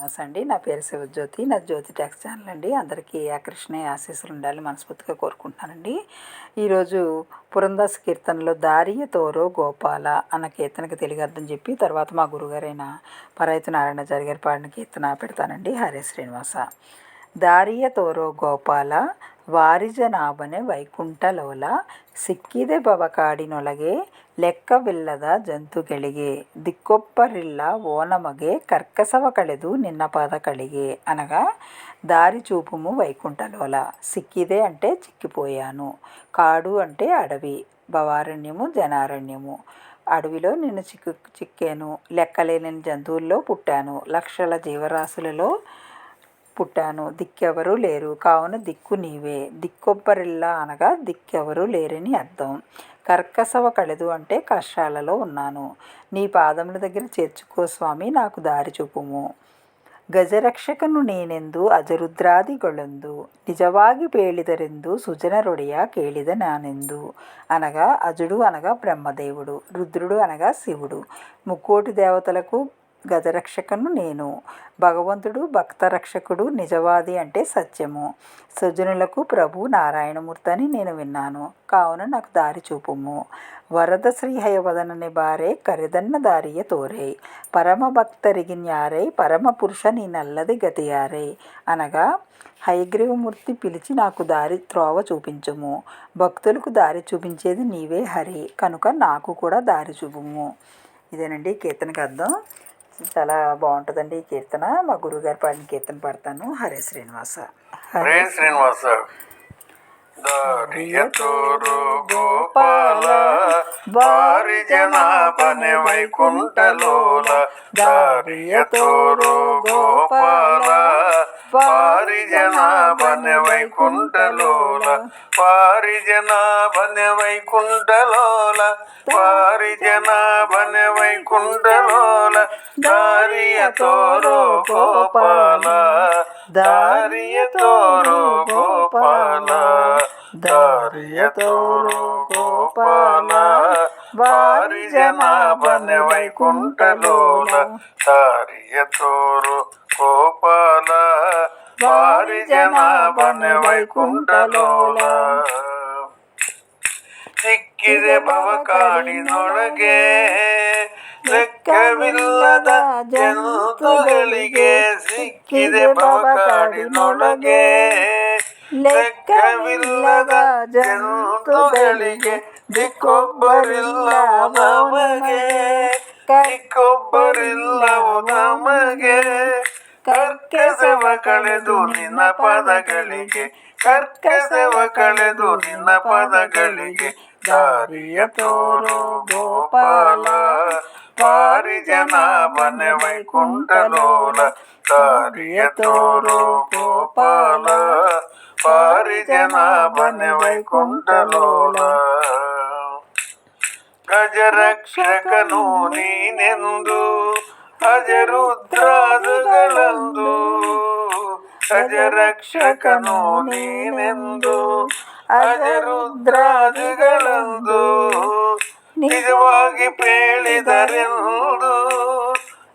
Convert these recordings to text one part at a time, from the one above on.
నమస్ అండి. నా పేరు శివజ్యోతి. నా జ్యోతి ట్యాక్స్ ఛానల్ అండి. అందరికీ ఆకర్షణీయ ఆశీస్సులు ఉండాలి మనస్ఫూర్తిగా కోరుకుంటున్నానండి. ఈరోజు పురందాస్ కీర్తనలో దారియ తోరో గోపాల అన్న కీర్తనకి తెలుగు అర్థం చెప్పి తర్వాత మా గురుగారైన పరాయితు నారాయణాచారి గారి పాడిన కీర్తన పెడతానండి. హరే శ్రీనివాస. దారియ తోరో గోపాల ವಾರಿಜನಾಭನೆ ವೈಕುಂಠಲೋಲ ಸಿಕ್ಕಿದೆ ಭವಕಾಡಿನೊಳಗೆ ಲೆಕ್ಕವಿಲ್ಲದ ಜಂತುಗಳಿಗೆ ದಿಕ್ಕೊಬ್ಬರಿಲ್ಲ ఓనమగే కర్కసవ ಕರ್ಕಸವ నిన్న ನಿನ್ನ కలిగే అనగా దారి చూపుము వైకుంఠలోల. సిక్కిదే అంటే చిక్కిపోయాను కాడు అంటే అడవి భవారణ్యము జనారణ్యము. అడవిలో నిన్ను చిక్కు చిక్కాను లెక్కలేని జంతువుల్లో పుట్టాను లక్షల జీవరాశులలో పుట్టాను దిక్కెవరూ లేరు. కావున దిక్కు నీవే. దిక్కొబ్బరిల్లా అనగా దిక్కెవరూ లేరని అర్థం. కర్కసవ కలదు అంటే కష్టాలలో ఉన్నాను. నీ పాదముల దగ్గర చేర్చుకో స్వామి నాకు దారి చూపుము. గజరక్షకను నేనెందు అజరుద్రాది ಅಜರುದ್ರಾದಿಗಳೊಂದು నిజవాగి ಬೇಳಿದರೆಂದು ಸುಜನರೊಡೆಯ కేళిద నానెందు. అనగా అజుడు అనగా బ్రహ్మదేవుడు. రుద్రుడు అనగా శివుడు. ముక్కోటి దేవతలకు గజరక్షకను నేను. భగవంతుడు భక్త రక్షకుడు నిజవాది అంటే సత్యము. సజ్జనులకు ప్రభు నారాయణమూర్తి అని నేను విన్నాను. కావున నాకు దారి చూపుము. వరద శ్రీ హయవదనని బారే కరిదన్న దారియ తోరే. పరమ భక్తరిగిన్యారై పరమ పురుష నీ నల్లది గతియారై. అనగా హయగ్రీవమూర్తి పిలిచి నాకు దారి త్రోవ చూపించుము. భక్తులకు దారి చూపించేది నీవే హరి. కనుక నాకు కూడా దారి చూపుము. ఇదేనండి కీర్తన అర్థం. చాలా బాగుంటుందండి ఈ కీర్తన. మా గురువుగారు పాడిన కీర్తన పాడతాను. హరే శ్రీనివాస. హరే శ్రీనివాస. దారియతోరు గోపాల వారి జనాభని వైకుంఠలోల. దారియతోరు గోపాల వారి వైకుంఠలోల వారి వైకుంఠలోల వారి వైకుంఠలోల దారియ తోరో గోపాల దారియ తోరో గోపాల దారియ తోరో గోపాల వారి వైకుంఠలోల దారియ దారియతోరు గోపాల. వారి జనాభన వైకుంఠలోల ಸಿಕ್ಕಿದೆ ಭವಕಾಡಿನೊಳಗೆ ಲೆಕ್ಕವಿಲ್ಲದ ಜಂತುಗಳಿಗೆ ಸಿಕ್ಕಿದೆ ಭವಕಾಡಿನೊಳಗೆ ಲೆಕ್ಕವಿಲ್ಲದ ಜಂತುಗಳಿಗೆ ದಿಕ್ಕೊಬ್ಬರಿಲ್ಲವು ನಮಗೆ ದಿಕ್ಕೊಬ್ಬರಿಲ್ಲವು ನಮಗೆ ಕರ್ಕಸವ ಕಳೆದು ನಿನ್ನ ಪದಗಳಿಗೆ ಕರ್ಕಸವ ಕಳೆದು ನಿನ್ನ ಪದಗಳಿಗೆ ದಾರಿಯ ತೋರು ಗೋಪಾಲ ಪಾರಿ ಜನಾಭನೆ ವೈಕುಂಠಲೋಲ ದಾರಿಯ ತೋರು ಗೋಪಾಲ ಪಾರಿ ಜನಾಭನೆ ವೈಕುಂಠಲೋಲ ಗಜರಕ್ಷಕನು ನೀನೆಂದು ಅಜರುದ್ರಾದುಗಳಂದು ಗಜರಕ್ಷಕನು ನೀನೆಂದು ಅಜರುದ್ರಾದಿಗಳೆಂದು ನಿಜವಾಗಿ ಪೇಳಿದರೆಂದು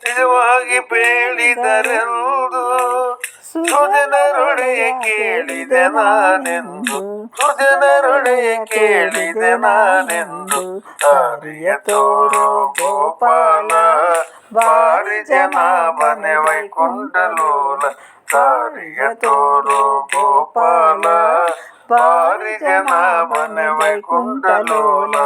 ನಿಜವಾಗಿ ಪೇಳಿದರೆಂದು ಸುಜನರೊಡೆಯ ಕೇಳಿದೆ ನಾನೆಂದು ಸುಜನರೊಡೆಯ ಕೇಳಿದೆ ನಾನೆಂದು. ಹರಿಯ ತೋರು ಗೋಪಾಲ ಬಾರಿ ಜನಾಭನೆ ವೈಕುಂಠಲೋಲ ದಾರಿಯ ತೋರು ಗೋಪಾಲ ಬಾರಿ ಜನಾಭನೆ ವೈಕುಂಠಲೋಲ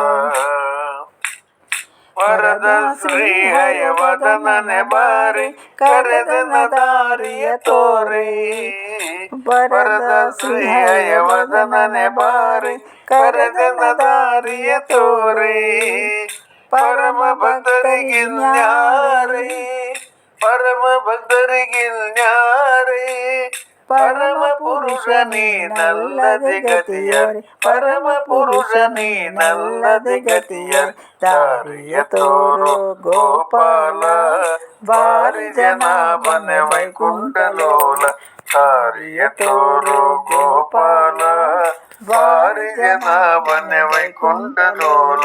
ವರದ ಶ್ರೀ ಹಯವದನನೆ ಬಾರಿ ಕರೆದನ ದಾರಿಯ ತೋರೆ ವರದ ಶ್ರೀ ಹಯವದನನೆ ಬಾರಿ ಕರೆದನ ದಾರಿಯ ತೋರೆ ಪರಮ ಭಕ್ತರಿಗಿನ್ಯಾರೇ ಪರಮ ಭಕ್ತರಿಗಿನ್ಯಾರೇ ಪರಮ ಪುರುಷ ನೀನಲ್ಲದೆ ಗತಿಯರಿ ಪರಮ ಪುರುಷ ನೀನಲ್ಲದೆ ಗತಿಯರಿ ದಾರಿಯ ತೋರು ಗೋಪಾಲ ಬಾರಿ ಜನಾಭನೆ ವೈಕುಂಠಲೋಲ ತಾರಿಯತೋರು ಗೋಪಾಲ ವಾರಿಗೆ ನಾವನೆ ವೈಕುಂಡಲೋಲ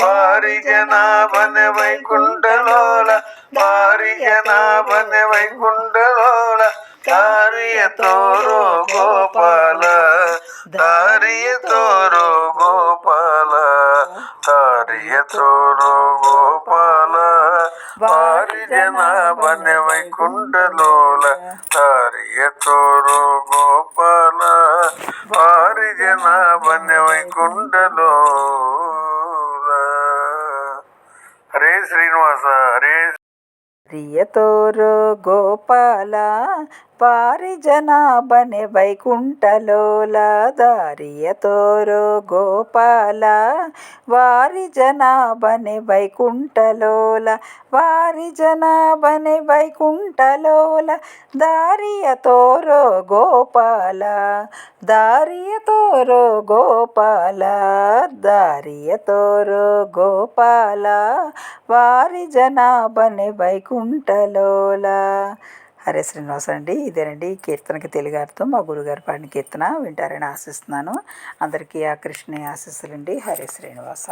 ವಾರಿಗೆ ನಾವನೆ ವೈಕುಂಡಲೋಲ ವಾರಿಗೆ ನಾವನೆ ವೈಕುಂಡಲೋಲ ದಾರಿಯ ತೋರು ಗೋಪಾಲ ದಾರಿಯ ತೋರು ಗೋಪಾಲ ದಾರಿಯ ತೋರು ಗೋಪಾಲ తోరు గోపాల వారి జనాభన వైకుంఠలోల దారియ తోరు గోపాల వారి జనాభన వైకుంఠలోల హరే శ్రీనివాస హరే ప్రియతోరో గోపాల పారిజనాభనే వైకుంఠలోల దారియతోరో గోపాల వారి జనాభనే వైకుంఠలోల వారి జనాభనే వైకుంఠలోల దారియతోరో గోపాల దారియతోరో గోపాల దారియతోరో గోపాల వారి జనాభనే కుంటలోలా. హరే శ్రీనివాస అండి. ఇదేనండి కీర్తనకి తెలుగు అర్థం. మా గురుగారు పాడిన కీర్తన వింటారని ఆశిస్తున్నాను. అందరికీ ఆ కృష్ణ ఆశీస్సులండి. హరే శ్రీనివాస.